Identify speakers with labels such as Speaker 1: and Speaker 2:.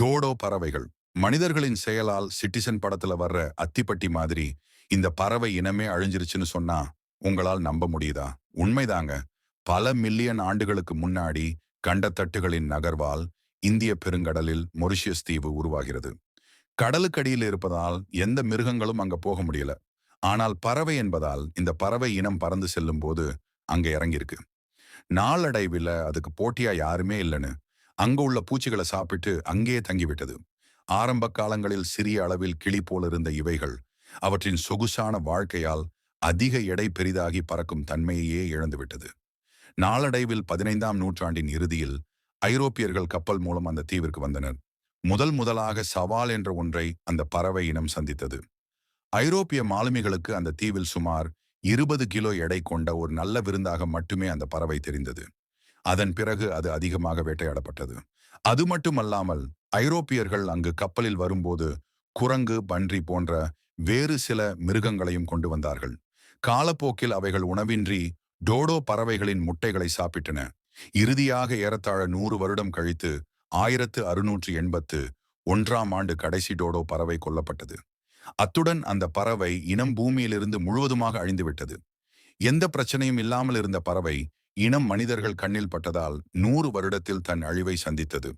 Speaker 1: டோடோ பறவைகள். மனிதர்களின் செயலால் சிட்டிசன் படத்துல வர்ற அத்திப்பட்டி மாதிரி இந்த பறவை இனமே அழிஞ்சிருச்சுன்னு சொன்னா உங்களால் நம்ப முடியுதா? உண்மைதாங்க. பல மில்லியன் ஆண்டுகளுக்கு முன்னாடி கண்டத்தட்டுகளின் நகர்வால் இந்திய பெருங்கடலில் மொரிஷியஸ் தீவு உருவாகிறது. கடலுக்கடியில் இருப்பதால் எந்த மிருகங்களும் அங்க போக முடியல. ஆனால் பறவை என்பதால் இந்த பறவை இனம் பறந்து செல்லும் போது அங்க இறங்கியிருக்கு. நாளடைவில் அதுக்கு போட்டியா யாருமே இல்லைன்னு அங்கு உள்ள பூச்சிகளை சாப்பிட்டு அங்கேயே தங்கிவிட்டது. ஆரம்ப காலங்களில் சிறிய அளவில் கிளி போலிருந்த இவைகள் அவற்றின் சொகுசான வாழ்க்கையால் அதிக எடை பெரிதாகி பறக்கும் தன்மையையே இழந்துவிட்டது. நாளடைவில் பதினைந்தாம் நூற்றாண்டின் இறுதியில் ஐரோப்பியர்கள் கப்பல் மூலம் அந்த தீவிற்கு வந்தனர். முதல் முதலாக சவால் என்ற ஒன்றை அந்த பறவை இனம் சந்தித்தது. ஐரோப்பிய மாலுமிகளுக்கு அந்த தீவில் சுமார் இருபது கிலோ எடை கொண்ட ஒரு நல்ல விருந்தாக மட்டுமே அந்த பறவை தெரிந்தது. அதன் பிறகு அது அதிகமாக வேட்டையாடப்பட்டது. அது மட்டுமல்லாமல் ஐரோப்பியர்கள் அங்கு கப்பலில் வரும்போது குரங்கு பன்றி போன்ற வேறு சில மிருகங்களையும் கொண்டு வந்தார்கள். காலப்போக்கில் அவைகள் உணவின்றி டோடோ பறவைகளின் முட்டைகளை சாப்பிட்டன. இறுதியாக ஏறத்தாழ நூறு வருடம் கழித்து ஆயிரத்து அறுநூற்று எண்பத்து ஒன்றாம் ஆண்டு கடைசி டோடோ பறவை கொல்லப்பட்டது. அத்துடன் அந்த பறவை இனம் பூமியிலிருந்து முழுவதுமாக அழிந்துவிட்டது. எந்த பிரச்சனையும் இல்லாமல் இருந்த பறவை இனம் மனிதர்கள் கண்ணில் பட்டதால் நூறு வருடத்தில் தன் அழிவை சந்தித்தது.